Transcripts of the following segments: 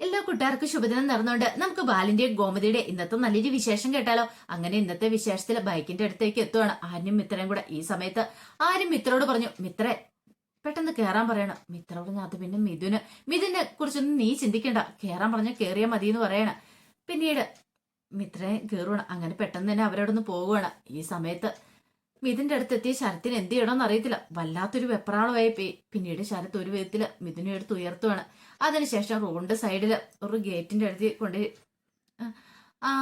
എല്ലാ കൂട്ടുകാർക്കും ശുഭദിനം നടന്നുകൊണ്ട് നമുക്ക് ബാലിന്റെ ഗോമതിയുടെ ഇന്നത്തെ നല്ലൊരു വിശേഷം കേട്ടാലോ? അങ്ങനെ ഇന്നത്തെ വിശേഷത്തിൽ ബൈക്കിന്റെ അടുത്തേക്ക് എത്തുവാണ് ആരും മിത്രയും കൂടെ. ഈ സമയത്ത് ആരും മിത്രോട് പറഞ്ഞു മിത്രേ പെട്ടെന്ന് കേറാൻ പറയണം. മിത്ര പറഞ്ഞു അത് പിന്നെ മിഥുന് മിഥുനെ കുറിച്ചൊന്നും നീ ചിന്തിക്കണ്ട. കേറാൻ പറഞ്ഞ കേറിയാ മതി എന്ന് പറയണം. പിന്നീട് മിത്രയെ കേറുവാണ്. അങ്ങനെ പെട്ടെന്ന് തന്നെ അവരോടൊന്ന് പോവുകയാണ് ഈ സമയത്ത് മിഥുന്റെ അടുത്ത് എത്തിയ ശരത്തിന് എന്ത് ചെയ്യണമെന്ന് അറിയത്തില്ല. വല്ലാത്തൊരു വെപ്രാളമായി പോയി പിന്നീട് ശരത്ത് ഒരു വിധത്തിൽ മിഥുനെ എടുത്ത് ഉയർത്തുവാണ്. അതിനുശേഷം റോഡിന്റെ സൈഡിൽ ഒരു ഗേറ്റിന്റെ അടുത്ത് കൊണ്ട് ആ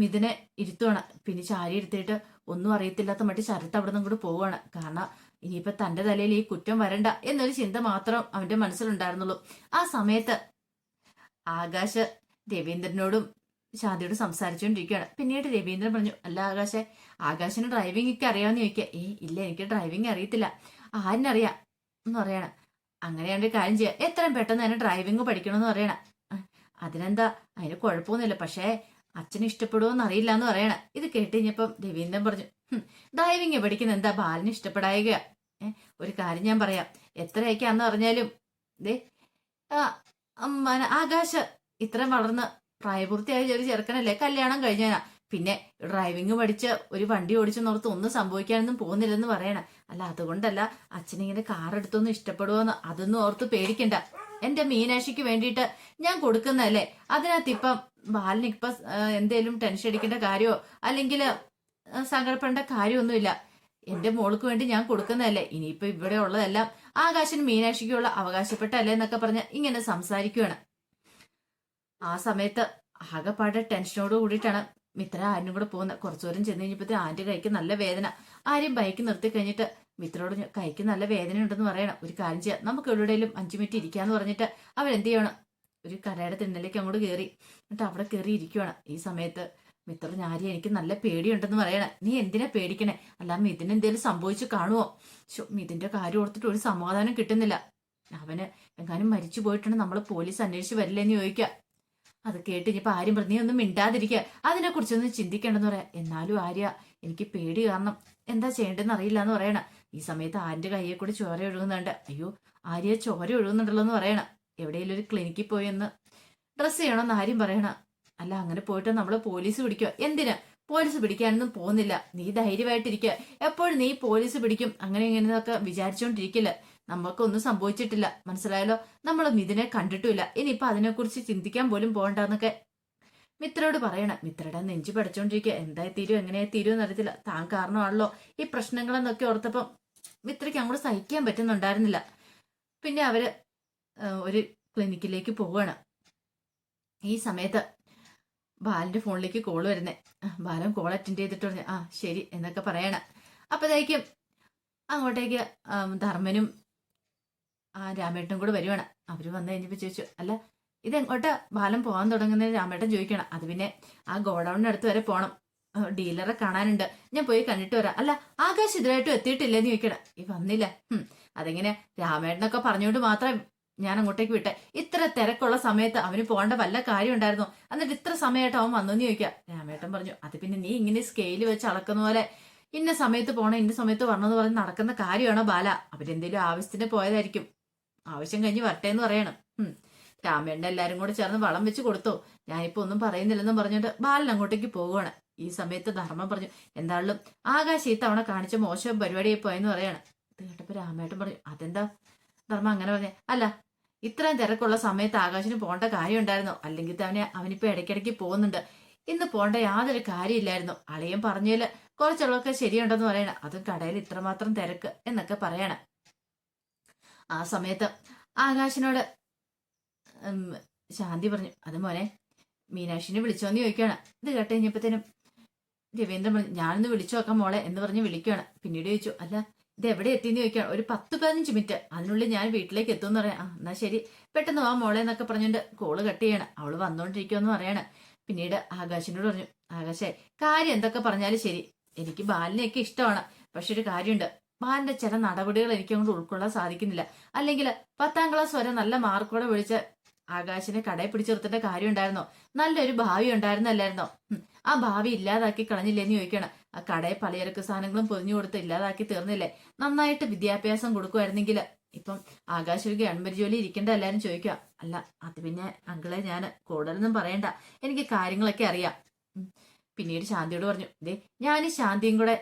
മിഥുനെ ഇരുത്തുവാണ്. പിന്നെ ചാരി എടുത്തിട്ട് ഒന്നും അറിയത്തില്ലാത്ത മട്ടി ശരത്ത് അവിടെ നിന്നും കൂടെ പോവാണ് കാരണം ഇനിയിപ്പോ തന്റെ തലയിൽ ഈ കുറ്റം വരണ്ട എന്നൊരു ചിന്ത മാത്രം അവന്റെ മനസ്സിലുണ്ടായിരുന്നുള്ളൂ. ആ സമയത്ത് ആകാശ് രവീന്ദ്രനോടും ശാന്തിയോട് സംസാരിച്ചുകൊണ്ടിരിക്കുകയാണ് പിന്നീട് രവീന്ദ്രൻ പറഞ്ഞു അല്ല ആകാശെ ആകാശിന് ഡ്രൈവിംഗ് ഒക്കെ അറിയാമെന്ന് ചോദിക്കുക. ഏ ഇല്ല എനിക്ക് ഡ്രൈവിംഗ് അറിയത്തില്ല. ആരിനറിയാം? എന്ന് പറയണം. അങ്ങനെയാണെങ്കിൽ ഒരു കാര്യം ചെയ്യാം. എത്രയും പെട്ടെന്ന് തന്നെ ഡ്രൈവിംഗ് പഠിക്കണമെന്ന് പറയണം. അതിനെന്താ? അതിന് കുഴപ്പമൊന്നുമില്ല. പക്ഷേ അച്ഛൻ ഇഷ്ടപ്പെടുമോന്ന് അറിയില്ല എന്ന് പറയണം. ഇത് കേട്ട് കഴിഞ്ഞപ്പം രവീന്ദ്രൻ പറഞ്ഞു "ഹും, ഡ്രൈവിംഗ് പഠിക്കുന്ന എന്താ? ബാലിന് ഇഷ്ടപ്പെടായിക? ഒരു കാര്യം ഞാൻ പറയാം. എത്രയൊക്കെയാന്ന് പറഞ്ഞാലും ദേ ആകാശ് ഇത്രയും വളർന്ന് പ്രായപൂർത്തിയായ ഒരു ചെറുക്കനല്ലേ? കല്യാണം കഴിഞ്ഞാ പിന്നെ ഡ്രൈവിംഗ് പഠിച്ച് ഒരു വണ്ടി ഓടിച്ചു നോർത്ത് ഒന്നും സംഭവിക്കാനൊന്നും പോകുന്നില്ലെന്ന് പറയണ. അല്ല അതുകൊണ്ടല്ല അച്ഛനിങ്ങനെ കാർ എടുത്തൊന്നും ഇഷ്ടപ്പെടുവോന്ന് അതൊന്നും ഓർത്ത് പേടിക്കണ്ട. എന്റെ മീനാശിക്ക് വേണ്ടിയിട്ട് ഞാൻ കൊടുക്കുന്നതല്ലേ? അതിനകത്ത് ഇപ്പം ബാലിന് എന്തേലും ടെൻഷൻ അടിക്കേണ്ട കാര്യമോ അല്ലെങ്കിൽ സങ്കടപ്പെടേണ്ട കാര്യമൊന്നുമില്ല. എന്റെ മോൾക്ക് വേണ്ടി ഞാൻ കൊടുക്കുന്നതല്ലേ? ഇനിയിപ്പോ ഇവിടെ ഉള്ളതെല്ലാം ആകാശന് മീനാക്ഷിക്കുള്ള അവകാശപ്പെട്ടല്ലേ എന്നൊക്കെ പറഞ്ഞ് ഇങ്ങനെ സംസാരിക്കുകയാണ് ആ സമയത്ത് ആകെപ്പാടെ ടെൻഷനോട് കൂടിയിട്ടാണ് മിത്ര ആരും കൂടെ പോകുന്നത് കുറച്ചു ദൂരം ചെന്ന് കഴിഞ്ഞപ്പോഴത്തെ ആന്റെ കൈക്ക് നല്ല വേദന. ആരും ബൈക്ക് നിർത്തി കഴിഞ്ഞിട്ട് മിത്രയോട് കൈക്ക് നല്ല വേദന ഉണ്ടെന്ന് പറയണം. ഒരു കാര്യം ചെയ്യാം. നമുക്ക് എവിടെയെങ്കിലും അഞ്ചു മിനിറ്റ് ഇരിക്കാന്ന് പറഞ്ഞിട്ട് അവരെന്ത് ചെയ്യണം? ഒരു കടയുടെ തിണ്ണലേക്ക് അങ്ങോട്ട് കയറി എന്നിട്ട് അവിടെ കയറി ഇരിക്കുവാണ്. ഈ സമയത്ത് മിത്ര ഞാരി എനിക്ക് നല്ല പേടിയുണ്ടെന്ന് പറയണേ. നീ എന്തിനാ പേടിക്കണേ? അല്ല മിഥുന് എന്തേലും സംഭവിച്ചു കാണുമോ മിഥിന്റെ കാര്യം ഓർത്തിട്ട് ഒരു സമാധാനം കിട്ടുന്നില്ല. അവന് എങ്ങാനും മരിച്ചു പോയിട്ടുണ്ട് നമ്മൾ പോലീസ് അന്വേഷിച്ച് വരില്ലെന്ന് ചോദിക്കുക. അത് കേട്ട് ഇനിയിപ്പോ ആരും പറഞ്ഞേ ഒന്നും മിണ്ടാതിരിക്കുക. അതിനെ കുറിച്ചൊന്നും ചിന്തിക്കേണ്ടെന്ന് പറയാം. എന്നാലും ആര്യ എനിക്ക് പേടി കാരണം എന്താ ചെയ്യേണ്ടതെന്ന് അറിയില്ല എന്ന് പറയണ. ഈ സമയത്ത് ആര്യന്റെ കയ്യെ കൂടി ചോര ഒഴുകുന്നുണ്ട്. അയ്യോ ആര്യ ചോര ഒഴുകുന്നുണ്ടല്ലോ എന്ന് പറയണ. എവിടെയെങ്കിലും ഒരു ക്ലിനിക്കിൽ പോയി ഒന്ന് ഡ്രസ്സ് ചെയ്യണമെന്ന് ആര്യം പറയണ. അല്ല അങ്ങനെ പോയിട്ട് നമ്മൾ പോലീസ് പിടിക്കുക എന്തിന്? പോലീസ് പിടിക്കാനൊന്നും പോകുന്നില്ല. നീ ധൈര്യമായിട്ടിരിക്കുക. എപ്പോഴും നീ പോലീസ് പിടിക്കും. അങ്ങനെ ഇങ്ങനെയൊക്കെ വിചാരിച്ചുകൊണ്ടിരിക്കില്ല നമുക്കൊന്നും സംഭവിച്ചിട്ടില്ല. മനസ്സിലായല്ലോ? നമ്മളൊന്നും ഇതിനെ കണ്ടിട്ടില്ല ഇനിയിപ്പൊ അതിനെക്കുറിച്ച് ചിന്തിക്കാൻ പോലും പോകണ്ടെന്നൊക്കെ. മിത്രയോട് പറയണം മിത്രയുടെ നെഞ്ചു പഠിച്ചോണ്ടിരിക്കുക എന്തായി തീരും? എങ്ങനെയായി തീരും എന്നറിയത്തില്ല. താൻ കാരണമാണല്ലോ ഈ പ്രശ്നങ്ങളെന്നൊക്കെ ഓർത്തപ്പം മിത്രയ്ക്ക് അങ്ങോട്ട് സഹിക്കാൻ പറ്റുന്നുണ്ടായിരുന്നില്ല. പിന്നെ അവർ ഒരു ക്ലിനിക്കിലേക്ക് പോവുകയാണ് ഈ സമയത്ത് ബാലിന്റെ ഫോണിലേക്ക് കോൾ വരുന്നേ. ബാലൻ കോൾ അറ്റൻഡ് ചെയ്തിട്ട് പറഞ്ഞു ആ ശരി എന്നൊക്കെ പറയണം. അപ്പത്തേക്കും അങ്ങോട്ടേക്ക് ധർമ്മനും ആ രാമേട്ടനും കൂടെ വരുവാണ്. അവർ വന്നു കഴിഞ്ഞപ്പോൾ ചോദിച്ചു അല്ല ഇതെങ്ങോട്ടാ ബാലം പോകാൻ തുടങ്ങുന്നത് രാമേട്ടൻ ചോദിക്കണം. അത് പിന്നെ ആ ഗോഡൌണിന്റെ അടുത്ത് വരെ പോകണം ഡീലറെ കാണാനുണ്ട്. ഞാൻ പോയി കണ്ടിട്ട് വരാം. അല്ല ആകാശ് ഇതുവായിട്ടും എത്തിയിട്ടില്ലെന്ന് ചോദിക്കണം. ഈ വന്നില്ല. അതെങ്ങനെ രാമേട്ടനൊക്കെ പറഞ്ഞുകൊണ്ട് മാത്രം ഞാൻ അങ്ങോട്ടേക്ക് വിട്ടെ. ഇത്ര തിരക്കുള്ള സമയത്ത് അവന് പോകേണ്ട വല്ല കാര്യം ഉണ്ടായിരുന്നു. എന്നിട്ട് ഇത്ര സമയമായിട്ട് അവൻ വന്നു എന്ന് ചോദിക്കാം. രാമേട്ടൻ പറഞ്ഞു അത് പിന്നെ നീ ഇങ്ങനെ സ്കെയിൽ വെച്ച് അളക്കുന്ന പോലെ ഇന്ന സമയത്ത് പോണ ഇന്ന സമയത്ത് വരണമെന്ന് പറഞ്ഞ് നടക്കുന്ന കാര്യമാണോ ബാല? അവരെന്തെങ്കിലും ആവശ്യത്തിന് പോയതായിരിക്കും. ആവശ്യം കഴിഞ്ഞ് വരട്ടെ എന്ന് പറയണം. ഉം. രാമേണ്ണ എല്ലാരും കൂടെ ചേർന്ന് വളം വെച്ച് കൊടുത്തു. ഞാനിപ്പോ ഒന്നും പറയുന്നില്ലെന്നും പറഞ്ഞിട്ട് ബാലൻ അങ്ങോട്ടേക്ക് പോവുകയാണ് ഈ സമയത്ത് ധർമ്മം പറഞ്ഞു എന്താളും ആകാശ് ഈ തവണ കാണിച്ച മോശം പരിപാടിയായി പോയെന്ന് പറയാണ്. ഇത് കേട്ടപ്പോ രാമേട്ടൻ പറഞ്ഞു അതെന്താ? ധർമ്മം അങ്ങനെ പറഞ്ഞേ അല്ല ഇത്രയും തിരക്കുള്ള സമയത്ത് ആകാശിന് പോകേണ്ട കാര്യം ഉണ്ടായിരുന്നോ അല്ലെങ്കിൽ തന്നെ അവനിപ്പോ ഇടയ്ക്കിടയ്ക്ക് പോകുന്നുണ്ട്. ഇന്ന് പോകേണ്ട യാതൊരു കാര്യമില്ലായിരുന്നു. അളിയൻ പറഞ്ഞതിൽ കുറച്ചുള്ളതൊക്കെ ശരിയുണ്ടെന്ന് പറയണം. അതും കടയിൽ ഇത്രമാത്രം തിരക്ക് എന്നൊക്കെ പറയണം. ആ സമയത്ത് ആകാശിനോട് ശാന്തി പറഞ്ഞു അത് മോനെ മീനാക്ഷിനെ വിളിച്ചോന്ന് ചോദിക്കുകയാണ്. ഇത് കേട്ട് കഴിഞ്ഞപ്പോഴത്തേനും രവീന്ദ്രൻ പറഞ്ഞു ഞാനൊന്ന് വിളിച്ചു നോക്കാം മോളെ എന്ന് പറഞ്ഞ് വിളിക്കുകയാണ്. പിന്നീട് ചോദിച്ചു അല്ല ഇത് എവിടെ എത്തിയെന്ന് ചോദിക്കുകയാണ്. ഒരു പത്ത് പതിനഞ്ച് മിനിറ്റ്. അതിനുള്ളിൽ ഞാൻ വീട്ടിലേക്ക് എത്തുമെന്ന് പറയാം. ആ എന്നാ ശരി. പെട്ടെന്ന് വാ മോളെ എന്നൊക്കെ പറഞ്ഞുകൊണ്ട് കോൾ കട്ട് ചെയ്യണം. അവൾ വന്നോണ്ടിരിക്കുമെന്ന് പറയാണ്. പിന്നീട് ആകാശിനോട് പറഞ്ഞു ആകാശേ കാര്യം എന്തൊക്കെ പറഞ്ഞാലും ശരി. എനിക്ക് ബാലിനെയൊക്കെ ഇഷ്ടമാണ്. പക്ഷെ ഒരു കാര്യമുണ്ട്. ബാലിന്റെ ചില നടപടികൾ എനിക്ക് അങ്ങോട്ട് ഉൾക്കൊള്ളാൻ സാധിക്കുന്നില്ല. അല്ലെങ്കിൽ പത്താം ക്ലാസ് വരെ നല്ല മാർക്കോടെ വിളിച്ച് ആകാശിനെ കടയിൽ പിടിച്ചെടുത്തിന്റെ കാര്യം ഉണ്ടായിരുന്നോ? നല്ലൊരു ഭാവി ഉണ്ടായിരുന്നല്ലായിരുന്നോ. ആ ഭാവി ഇല്ലാതാക്കി കളഞ്ഞില്ലേന്ന് ചോദിക്കണം ആ കടയിൽ പലചരക്ക് സാധനങ്ങളും പൊതിഞ്ഞു കൊടുത്ത് ഇല്ലാതാക്കി തീർന്നില്ലേ? നന്നായിട്ട് വിദ്യാഭ്യാസം കൊടുക്കുമായിരുന്നെങ്കിൽ ഇപ്പം ആകാശ് ഒരു ഗവൺമെന്റ് ജോലി ഇരിക്കേണ്ട എല്ലാരും ചോദിക്കുക. അല്ല അത് പിന്നെ അങ്കിളെ ഞാൻ കൂടുതലൊന്നും പറയണ്ട. എനിക്ക് കാര്യങ്ങളൊക്കെ അറിയാം. പിന്നീട് ശാന്തിയോട് പറഞ്ഞു ദേ ഞാൻ ശാന്തിയും കൂടെ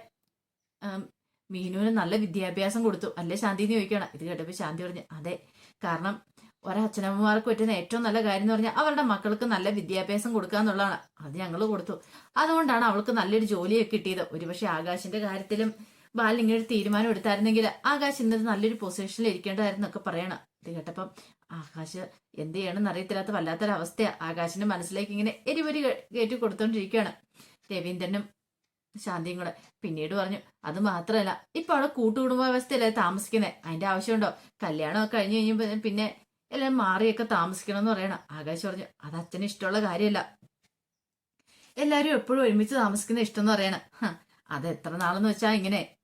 മീനുവിന് നല്ല വിദ്യാഭ്യാസം കൊടുത്തു. അല്ലേ ശാന്തി എന്ന് ചോദിക്കണം ഇത് കേട്ടപ്പോൾ ശാന്തി പറഞ്ഞു അതെ കാരണം ഒരച്ഛനമ്മമാർക്ക് പറ്റുന്ന ഏറ്റവും നല്ല കാര്യം എന്ന് പറഞ്ഞാൽ അവരുടെ മക്കൾക്ക് നല്ല വിദ്യാഭ്യാസം കൊടുക്കുക എന്നുള്ളതാണ്. അത് ഞങ്ങൾ കൊടുത്തു. അതുകൊണ്ടാണ് അവൾക്ക് നല്ലൊരു ജോലിയൊക്കെ കിട്ടിയത്. ഒരുപക്ഷെ ആകാശിന്റെ കാര്യത്തിലും ബാലൻ ഇങ്ങനെ ഒരു തീരുമാനം എടുത്തായിരുന്നെങ്കിൽ ആകാശ് ഇന്നൊരു നല്ലൊരു പൊസിഷനിൽ ഇരിക്കേണ്ടതായിരുന്നു ഒക്കെ പറയണം. ഇത് കേട്ടപ്പം ആകാശ് എന്ത് ചെയ്യണമെന്ന് അറിയത്തില്ലാത്ത വല്ലാത്തൊരവസ്ഥയാണ് ആകാശിന്റെ മനസ്സിലേക്ക് ഇങ്ങനെ എരിവരി കയറ്റി കൊടുത്തോണ്ടിരിക്കുകയാണ്. രവീന്ദ്രനും ശാന്തിയും കൂടെ പിന്നീട് പറഞ്ഞു അത് മാത്രമല്ല ഇപ്പൊ അവിടെ കൂട്ടുകുടുംബാവസ്ഥയല്ലേ താമസിക്കുന്നത് അതിന്റെ ആവശ്യമുണ്ടോ? കല്യാണമൊക്കെ കഴിഞ്ഞു കഴിഞ്ഞു പിന്നെ എല്ലാം മാറിയൊക്കെ താമസിക്കണം എന്ന് പറയണം. ആകാശ് പറഞ്ഞു അത് അച്ഛന് ഇഷ്ടമുള്ള കാര്യമല്ല. എല്ലാരും എപ്പോഴും ഒരുമിച്ച് താമസിക്കുന്ന ഇഷ്ടം എന്ന് പറയണം. അത് എത്ര നാളെന്ന് വെച്ചാ ഇങ്ങനെ?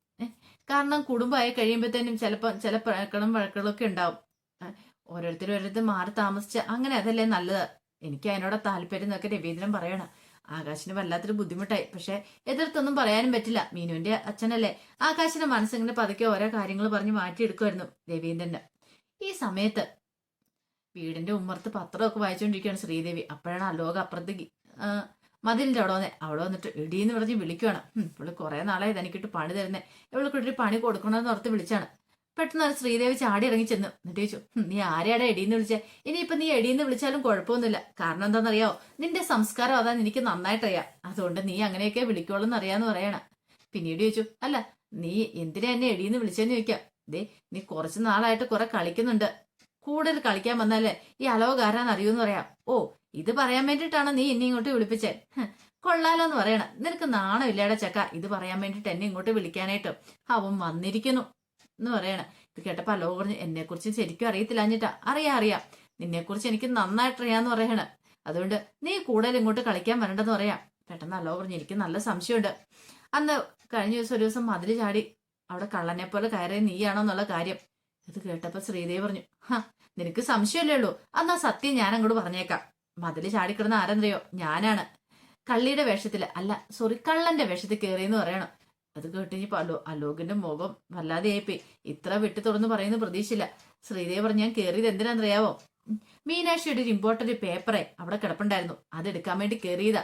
കാരണം കുടുംബമായി കഴിയുമ്പോഴത്തേനും ചിലപ്പോ ചില പഴക്കളും വഴക്കുകളൊക്കെ ഉണ്ടാവും? ഓരോരുത്തരും ഓരോരുത്തർ മാറി താമസിച്ച അങ്ങനെ അതല്ലേ നല്ലത്. എനിക്ക് അതിനോട് താല്പര്യം എന്നൊക്കെ രവീന്ദ്രൻ പറയണം. ആകാശിന് വല്ലാത്തൊരു ബുദ്ധിമുട്ടായി. പക്ഷെ എതിർത്തൊന്നും പറയാനും പറ്റില്ല. മീനുവിന്റെ അച്ഛനല്ലേ? ആകാശിന്റെ മനസ്സിങ്ങനെ പതുക്കെ ഓരോ കാര്യങ്ങൾ പറഞ്ഞ് മാറ്റിയെടുക്കുമായിരുന്നു രവീന്ദ്രന്. ഈ സമയത്ത് വീടിന്റെ ഉമ്മർത്ത് പത്രമൊക്കെ വായിച്ചുകൊണ്ടിരിക്കുകയാണ് ശ്രീദേവി. അപ്പോഴാണ് അലോക അപ്പുറത്തേക്ക് ആ, മതിലിന്റെ അവിടെ വന്നേ. അവിടെ വന്നിട്ട് ഇടീന്ന് പറഞ്ഞ് വിളിക്കുവാണ്. ഇവൾ കുറെ നാളായി തനിക്കിട്ട് പണി തരുന്നേ. ഇവൾക്കിട്ടൊരു പണി കൊടുക്കണമെന്ന് ഓർത്ത് വിളിച്ചാണ്. പെട്ടെന്ന് ശ്രീദേവി ചാടി ഇറങ്ങി ചെന്നു. എന്നിട്ട് ചോദിച്ചു നീ ആരെയാടെ എടീന്ന് വിളിച്ചേ? ഇനിയിപ്പൊ നീ എടീന്ന് വിളിച്ചാലും കുഴപ്പമൊന്നുമില്ല. കാരണം എന്താണെന്നറിയാവോ? നിന്റെ സംസ്കാരം അതാ എനിക്ക് നന്നായിട്ടറിയാം. അതുകൊണ്ട് നീ അങ്ങനെയൊക്കെ വിളിക്കോളൂ അറിയാന്ന് പറയണം. പിന്നീട് ചോദിച്ചു അല്ല നീ എന്തിനാ എന്നെ എടീന്ന് വിളിച്ചെന്ന് ചോദിക്കാം? ദേ നീ കുറച്ച് നാളായിട്ട് കുറെ കളിക്കുന്നുണ്ട്. കൂടുതൽ കളിക്കാൻ വന്നാലേ ഈ അലവകാരാൻ അറിയൂന്ന് പറയാം. ഓ ഇത് പറയാൻ വേണ്ടിയിട്ടാണ് നീ എന്നെ ഇങ്ങോട്ട് വിളിപ്പിച്ചേ? കൊള്ളാലോ എന്ന് പറയണം. നിനക്ക് നാണമില്ലാടെ ചക്ക? ഇത് പറയാൻ വേണ്ടിയിട്ട് എന്നെ ഇങ്ങോട്ട് വിളിക്കാനായിട്ട്. അവൻ വന്നിരിക്കുന്നു. എന്ന് പറയണ. ഇത് കേട്ടപ്പോൾ അലോ പറഞ്ഞു എന്നെ കുറിച്ച് ശരിക്കും അറിയത്തില്ല അഞ്ഞിട്ടാ അറിയാം അറിയാം. നിന്നെ കുറിച്ച് എനിക്ക് നന്നായിട്ട് അറിയാന്ന് പറയണ. അതുകൊണ്ട് നീ കൂടുതൽ ഇങ്ങോട്ട് കളിക്കാൻ വരണ്ടെന്ന് പറയാം. പെട്ടെന്ന് അലോ പറഞ്ഞു എനിക്ക് നല്ല സംശയമുണ്ട്. അന്ന് കഴിഞ്ഞ ദിവസം ഒരു ദിവസം മതിൽ ചാടി അവിടെ കള്ളനെ പോലെ കയറിയ നീയാണോ എന്നുള്ള കാര്യം. ഇത് കേട്ടപ്പോൾ ശ്രീദേവി പറഞ്ഞു ഹാ നിനക്ക് സംശയമല്ലേ ഉള്ളൂ. അന്നാ സത്യം ഞാൻ അങ്ങോട്ട് പറഞ്ഞേക്കാം. മതിൽ ചാടിക്കിടന്ന ആരെന്തറിയോ ഞാനാണ്. കള്ളിയുടെ വേഷത്തിൽ അല്ല സോറി കള്ളന്റെ വേഷത്തിൽ കയറിയെന്ന് പറയണം. അത് കേട്ട് അലോ അലോകിന്റെ മുഖം വല്ലാതെ ഏപ്പി ഇത്ര വിട്ടു തുറന്ന് പറയുന്ന പ്രതീക്ഷയില്ല. ശ്രീദേവി പറഞ്ഞു ഞാൻ കയറിയത് എന്തിനാണെന്നറിയാവോ? മീനാക്ഷിയുടെ ഒരു ഇമ്പോർട്ടന്റ് പേപ്പറെ അവിടെ കിടപ്പുണ്ടായിരുന്നു. അത് എടുക്കാൻ വേണ്ടി കയറിയതാ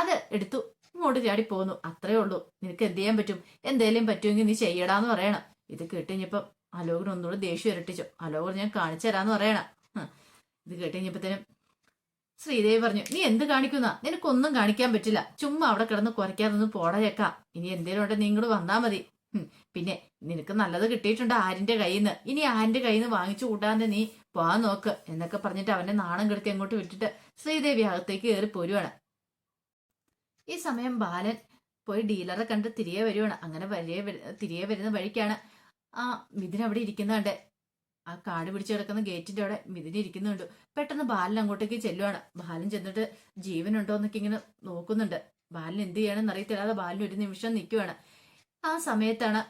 അത് എടുത്തു. ഇങ്ങോട്ട് ചാടി പോന്നു. അത്രേ ഉള്ളൂ. നിനക്ക് എന്ത് ചെയ്യാൻ പറ്റും? എന്തേലും പറ്റുമെങ്കിൽ നീ ചെയ്യടാന്ന് പറയണം. ഇത് കേട്ടുകഴിഞ്ഞപ്പം അലോകിനൊന്നുകൂടെ ദേഷ്യം ഇരട്ടിച്ചു. അലോക് ഞാൻ കാണിച്ചു തരാന്ന് പറയണം. ഇത് കേട്ട് കഴിഞ്ഞപ്പത്തേനും ശ്രീദേവി പറഞ്ഞു നീ എന്ത് കാണിക്കുന്ന? നിനക്കൊന്നും കാണിക്കാൻ പറ്റില്ല. ചുമ്മാ അവിടെ കിടന്ന് കുറയ്ക്കാതൊന്നും പോടയേക്കാം. ഇനി എന്തേലും ഉണ്ടെ നീ വന്നാ മതി. പിന്നെ നിനക്ക് നല്ലത് കിട്ടിയിട്ടുണ്ട് ആരിന്റെ കയ്യിൽ നിന്ന് ഇനി ആരിന്റെ കയ്യിൽ നിന്ന് വാങ്ങിച്ചു കൂട്ടാതെ നീ പോവാൻ നോക്ക് എന്നൊക്കെ പറഞ്ഞിട്ട് അവന്റെ നാണം കെടുത്തി അങ്ങോട്ട് വിട്ടിട്ട് ശ്രീദേവി അകത്തേക്ക് കയറി പോരുവാണ്. ഈ സമയം ബാലൻ പോയി ഡീലറെ കണ്ട് തിരികെ വരുവാണ്. അങ്ങനെ വലിയ തിരികെ വരുന്ന വഴിക്കാണ് ആ മിഥുൻ അവിടെ ഇരിക്കുന്നുണ്ട്. ആ കാട് പിടിച്ചു കിടക്കുന്ന ഗേറ്റിന്റെ അവിടെ മിഥുൻ ഇരിക്കുന്നുണ്ട്. പെട്ടെന്ന് ബാലൻ അങ്ങോട്ടേക്ക് ചെല്ലുവാണ്. ബാലൻ ചെന്നിട്ട് ജീവനുണ്ടോ എന്നൊക്കെ ഇങ്ങനെ നോക്കുന്നുണ്ട്. ബാലൻ എന്ത് ചെയ്യണമെന്ന് അറിയത്തില്ലാതെ ബാലൻ ഒരു നിമിഷം നിൽക്കുവാണ്. ആ സമയത്താണ്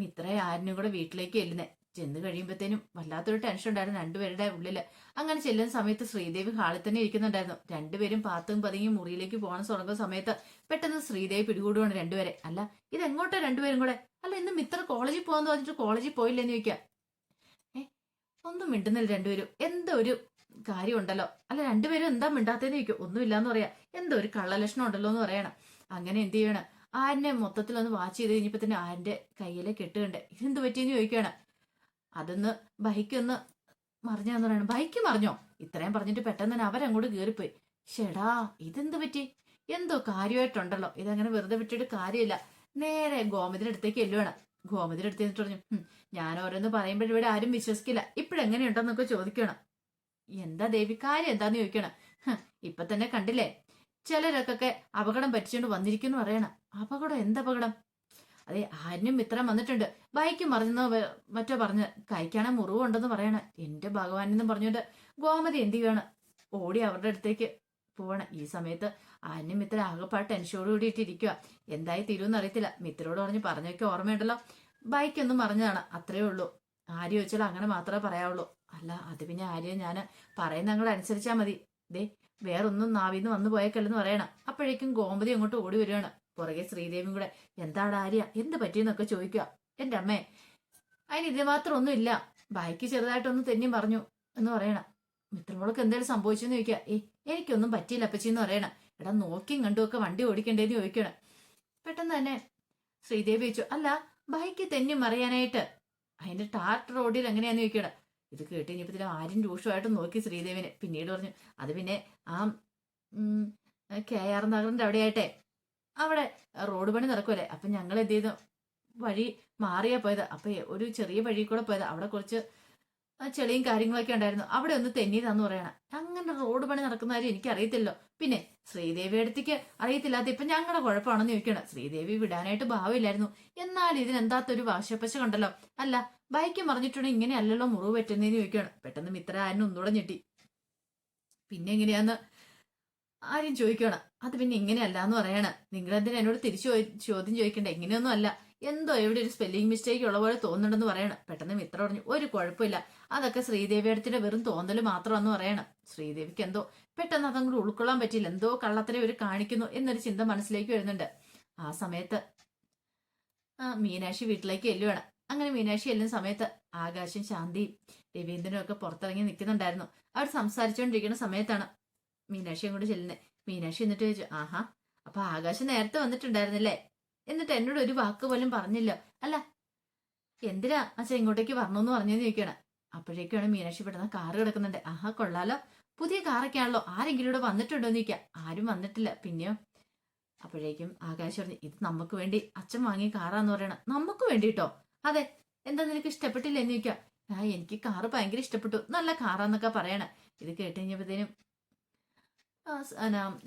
മിത്ര ആരിനും കൂടെ വീട്ടിലേക്ക് ചെല്ലുന്നത് ചെന്ന് കഴിയുമ്പോഴത്തേനും വല്ലാത്തൊരു ടെൻഷൻ ഉണ്ടായിരുന്നു രണ്ടുപേരുടെ ഉള്ളിൽ. അങ്ങനെ ചെല്ലുന്ന സമയത്ത് ശ്രീദേവി ഹാളിൽ തന്നെ ഇരിക്കുന്നുണ്ടായിരുന്നു. രണ്ടുപേരും പാത്തും പതുങ്ങിയും മുറിയിലേക്ക് പോകണം തുടങ്ങുന്ന സമയത്ത് പെട്ടെന്ന് ശ്രീദേവി പിടികൂടുവാണ് രണ്ടുപേരെ. അല്ല ഇതെങ്ങോട്ടാ രണ്ടുപേരും കൂടെ? അല്ല ഇന്ന് മിത്ര കോളേജിൽ പോകാന്ന് പറഞ്ഞിട്ട് കോളേജിൽ പോയില്ലെന്ന് ചോദിക്കാം. ഏ ഒന്നും മിണ്ടുന്നില്ല രണ്ടുപേരും എന്തോ ഒരു കാര്യം ഉണ്ടല്ലോ അല്ല രണ്ടുപേരും എന്താ മിണ്ടാത്തേന്ന് ചോദിക്കും. ഒന്നുമില്ലാന്ന് പറയാ. എന്തോ ഒരു കള്ളലക്ഷണം ഉണ്ടല്ലോ എന്ന് പറയണം. അങ്ങനെ എന്ത് ചെയ്യണം? ആരനെ മൊത്തത്തിൽ ഒന്ന് വാച്ച് ചെയ്ത് കഴിഞ്ഞപ്പോ തന്നെ ആരന്റെ കയ്യിലെ കെട്ടുകണ്ട്. ഇതെന്ത് പറ്റിയെന്ന് ചോദിക്കുകയാണ്. അതൊന്ന് ബൈക്കൊന്ന് മറിഞ്ഞാന്ന് പറയണം. ബൈക്ക് മറിഞ്ഞോ? ഇത്രയും പറഞ്ഞിട്ട് പെട്ടെന്ന് തന്നെ അവരങ്ങോട്ട് കയറിപ്പോയി ഷെടാ ഇതെന്ത് പറ്റി? എന്തോ കാര്യമായിട്ടുണ്ടല്ലോ. ഇതങ്ങനെ വെറുതെ വിട്ടിട്ട് കാര്യമില്ല. നേരെ ഗോമതിയുടെ അടുത്തേക്ക് എല്ലുവാണ് ഗോമതിയുടെ എടുത്തു പറഞ്ഞു "ഹും, ഞാൻ ഓരോന്ന് പറയുമ്പോഴും ഇവിടെ ആരും വിശ്വസിക്കില്ല. ഇപ്പോഴെങ്ങനെയുണ്ടെന്നൊക്കെ ചോദിക്കണം. എന്താ ദേവി കാര്യം എന്താന്ന് ചോദിക്കണം? "ഹ്, ഇപ്പൊ തന്നെ കണ്ടില്ലേ? ചിലരൊക്കെ അപകടം പറ്റിച്ചുകൊണ്ട് വന്നിരിക്കുന്നു പറയണം. അപകടം എന്തപകടം അതെ ആരിനും ഇത്രയും വന്നിട്ടുണ്ട്. ബൈക്ക് മറിഞ്ഞെന്നോ മറ്റോ പറഞ്ഞ് കൈക്കാണെ മുറിവുണ്ടെന്ന് പറയണ. എന്റെ ഭഗവാനെന്നും പറഞ്ഞുകൊണ്ട് ഗോമതി എന്ത് ചെയ്യണം? ഓടി അവരുടെ അടുത്തേക്ക് പോവാണ്. ഈ സമയത്ത് അന്യ മിത്ര ആകെപ്പാട് ടെൻഷനോട് കൂടിയിട്ട് ഇരിക്കുക എന്തായി തീരുമെന്ന് അറിയത്തില്ല. മിത്രയോട് പറഞ്ഞ് പറഞ്ഞൊക്കെ ഓർമ്മയുണ്ടല്ലോ. ബൈക്ക് ഒന്നും അത്രയേ അത്രേ ഉള്ളൂ. ആര്യ ചോദിച്ചാൽ അങ്ങനെ മാത്രമേ പറയാവുള്ളൂ. അല്ല അത് പിന്നെ ആര്യ ഞാൻ പറയുന്ന അങ്ങോട്ട് അനുസരിച്ചാൽ മതി. ദേ വേറൊന്നും നാവിന്ന് വന്നു പോയേക്കല്ലെന്ന് പറയണം. അപ്പോഴേക്കും ഗോമതി അങ്ങോട്ട് ഓടി വരികയാണ്. പുറകെ ശ്രീദേവി കൂടെ എന്താണ് ആര്യ? എന്ത് പറ്റിയെന്നൊക്കെ ചോദിക്കുക എന്റെ അമ്മേ അതിന് ഇത് മാത്രം ഒന്നുമില്ല. ബൈക്ക് ചെറുതായിട്ടൊന്ന് തെന്നി പറഞ്ഞു എന്ന് പറയണം. മിത്രമോൾക്ക് എന്തെങ്കിലും സംഭവിച്ചെന്ന് ചോദിക്കുക ഏ എനിക്കൊന്നും പറ്റിയില്ല അപ്പച്ചി എന്ന് എടാ നോക്കിയും കണ്ടുമൊക്കെ വണ്ടി ഓടിക്കണ്ടേന്ന് ചോദിക്കണം പെട്ടെന്ന് തന്നെ ശ്രീദേവി ചോദിച്ചു അല്ല ബൈക്ക് തെന്നി മറിയാനായിട്ട് അതിന്റെ ടാർട്ട് റോഡിൽ എങ്ങനെയാന്ന് ചോദിക്കണം ഇത് കേട്ട് ആരും രൂക്ഷമായിട്ട് നോക്കി ശ്രീദേവിനെ. പിന്നീട് പറഞ്ഞു അത് പിന്നെ ആ കെ ആർ നഗറിന്റെ അവിടെയായിട്ടെ. അവിടെ റോഡ് പണി നടക്കുമല്ലേ അപ്പൊ ഞങ്ങൾ എന്ത് ചെയ്തു? വഴി മാറിയാ പോയത്. അപ്പൊ ഒരു ചെറിയ വഴി കൂടെ പോയത്. അവിടെ കുറച്ച് ആ ചെളിയും കാര്യങ്ങളൊക്കെ ഉണ്ടായിരുന്നു. അവിടെ ഒന്ന് തെന്നിയതാന്ന് പറയണം. അങ്ങനെ റോഡ് പണി നടക്കുന്ന കാര്യം എനിക്ക് അറിയത്തില്ലോ പിന്നെ ശ്രീദേവി അടുത്തേക്ക് അറിയത്തില്ലാത്ത ഇപ്പൊ ഞങ്ങളുടെ കുഴപ്പമാണെന്ന് ചോദിക്കണം. ശ്രീദേവി വിടാനായിട്ട് ഭാവമില്ലായിരുന്നു എന്നാൽ ഇതിനെന്താത്തൊരു വാശപ്പശ കണ്ടല്ലോ. അല്ല ബൈക്ക് മറിഞ്ഞിട്ടുണ്ടെങ്കിൽ ഇങ്ങനെ അല്ലല്ലോ മുറിവ് പറ്റുന്നതെന്ന് ചോദിക്കണം. പെട്ടെന്ന് മിത്ര ആരും ഒന്നുകൂടെ ഞെട്ടി. പിന്നെ എങ്ങനെയാന്ന് ആരും ചോദിക്കണം. അത് പിന്നെ ഇങ്ങനെയല്ല എന്ന് പറയണ. നിങ്ങളെന്തിനാ എന്നോട് തിരിച്ചു ചോദ്യം ചോദിക്കണ്ട? ഇങ്ങനെയൊന്നും അല്ല. എന്തോ എവിടെ ഒരു സ്പെല്ലിംഗ് മിസ്റ്റേക്ക് ഉള്ള പോലെ തോന്നുന്നുണ്ടെന്ന് പറയണം. പെട്ടെന്ന് മിത്ര പറഞ്ഞു ഒരു കുഴപ്പമില്ല. അതൊക്കെ ശ്രീദേവി അടുത്തിന്റെ വെറും തോന്നൽ മാത്രമാണെന്ന് പറയണം. ശ്രീദേവിക്ക് എന്തോ പെട്ടെന്ന് അതങ്ങോട്ട് ഉൾക്കൊള്ളാൻ പറ്റില്ല എന്തോ കള്ളത്തിനെ ഒരു കാണിക്കുന്നു എന്നൊരു ചിന്ത മനസ്സിലേക്ക് വരുന്നുണ്ട്. ആ സമയത്ത് മീനാക്ഷി വീട്ടിലേക്ക് എല്ലുവാണ് അങ്ങനെ മീനാക്ഷി എല്ലുന്ന സമയത്ത് ആകാശം ശാന്തിയും രവീന്ദ്രനും ഒക്കെ പുറത്തിറങ്ങി നിൽക്കുന്നുണ്ടായിരുന്നു. അവർ സംസാരിച്ചുകൊണ്ടിരിക്കുന്ന സമയത്താണ് മീനാക്ഷി അങ്ങോട്ട് ചെല്ലുന്നത് മീനാക്ഷി എന്നിട്ട് ചോദിച്ചു ആഹാ അപ്പൊ ആകാശം നേരത്തെ വന്നിട്ടുണ്ടായിരുന്നില്ലേ? എന്നിട്ട് എന്നോട് ഒരു വാക്ക് പോലും പറഞ്ഞില്ല. അല്ല എന്തിനാ അച്ഛൻ ഇങ്ങോട്ടേക്ക് വരണമെന്ന് പറഞ്ഞെന്ന് ചോദിക്കണം അപ്പോഴേക്കാണ് മീനാക്ഷി പെട്ടെന്ന് കാറ് കിടക്കുന്നുണ്ട്. ആഹാ കൊള്ളാലോ. പുതിയ കാറൊക്കെ ആണല്ലോ. ആരെങ്കിലും ഇവിടെ വന്നിട്ടുണ്ടോ എന്ന് ആരും വന്നിട്ടില്ല. പിന്നെയോ? അപ്പോഴേക്കും ആകാശ് പറഞ്ഞു ഇത് നമുക്ക് വേണ്ടി അച്ഛൻ വാങ്ങിയ കാറാന്ന് പറയണം. നമുക്ക് വേണ്ടിട്ടോ? അതെ എന്താ നിനക്ക് ഇഷ്ടപ്പെട്ടില്ല എന്ന് ചോദിക്കാം ആ എനിക്ക് കാറ് ഭയങ്കര ഇഷ്ടപ്പെട്ടു. നല്ല കാറാന്നൊക്കെ പറയണേ. ഇത് കേട്ട് കഴിഞ്ഞപ്പോഴത്തേനും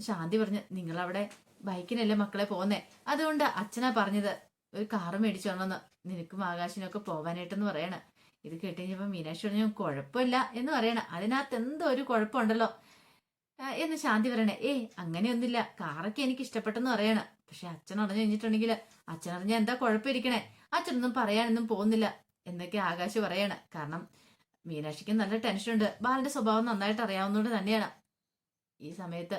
ശാന്തി പറഞ്ഞു നിങ്ങളവിടെ ബൈക്കിനല്ലേ മക്കളെ പോന്നേ അതുകൊണ്ട് അച്ഛനാ പറഞ്ഞത് ഒരു കാറ് മേടിച്ചു വന്നെന്ന് നിനക്കും ആകാശിനൊക്കെ പോവാനായിട്ടെന്ന് പറയണ. ഇത് കേട്ട് കഴിഞ്ഞപ്പോ മീനാക്ഷി പറഞ്ഞു കുഴപ്പമില്ല എന്ന് പറയണ. അതിനകത്ത് എന്തോ ഒരു കുഴപ്പമുണ്ടല്ലോ. എന്ന് ശാന്തി പറയണേ ഏയ് അങ്ങനെയൊന്നുമില്ല. കാറൊക്കെ എനിക്ക് ഇഷ്ടപ്പെട്ടെന്ന് പറയണ. പക്ഷെ അച്ഛൻ അറിഞ്ഞു കഴിഞ്ഞിട്ടുണ്ടെങ്കിൽ അച്ഛൻ അറിഞ്ഞ എന്താ കുഴപ്പമിരിക്കണേ? അച്ഛനൊന്നും പറയാനൊന്നും പോകുന്നില്ല എന്നൊക്കെ ആകാശ് പറയണ. കാരണം മീനാക്ഷിക്ക് നല്ല ടെൻഷൻ ഉണ്ട് ബാലന്റെ സ്വഭാവം നന്നായിട്ട് അറിയാവുന്നതുകൊണ്ട് തന്നെയാണ്. ഈ സമയത്ത്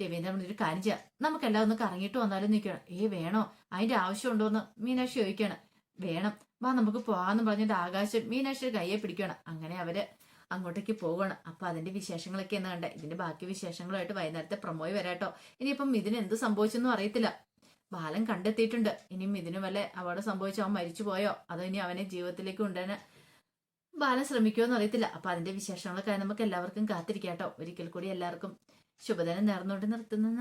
രവീന്ദ്രൻ ഒരു കാര്യം ചെയ്യാം. നമുക്കെല്ലാം ഒന്ന് കറങ്ങിയിട്ട് വന്നാലും നിൽക്കണം. ഏ വേണോ? അതിന്റെ ആവശ്യമുണ്ടോ എന്ന് മീനാക്ഷി ചോദിക്കാണ് വേണം. വാ നമുക്ക് പോവാന്ന് പറഞ്ഞിട്ട് ആകാശം മീനാക്ഷിയുടെ കയ്യെ പിടിക്കണം അങ്ങനെ അവർ അങ്ങോട്ടേക്ക് പോവുകയാണ്. അപ്പൊ അതിന്റെ വിശേഷങ്ങളൊക്കെ എന്ന് കണ്ടേ? ഇതിന്റെ ബാക്കി വിശേഷങ്ങളുമായിട്ട് വൈകുന്നേരത്തെ പ്രമോയി വരാട്ടോ ഇനിയിപ്പം ഇതിന് എന്ത് സംഭവിച്ചെന്നും അറിയത്തില്ല. ബാലൻ കണ്ടെത്തിയിട്ടുണ്ട്. ഇനിയും ഇതിന് വല്ല അപകടം സംഭവിച്ചോ? അവൻ മരിച്ചു പോയോ? അതോ ഇനി അവനെ ജീവിതത്തിലേക്ക് കൊണ്ടുവരാൻ ബാലൻ ശ്രമിക്കുമോ എന്ന് അറിയത്തില്ല. അപ്പൊ അതിന്റെ വിശേഷങ്ങളൊക്കെ നമുക്ക് എല്ലാവർക്കും കാത്തിരിക്കാട്ടോ ഒരിക്കൽ കൂടി എല്ലാവർക്കും ശുഭദിനം നേർന്നുകൊണ്ട് നിർത്തുന്ന.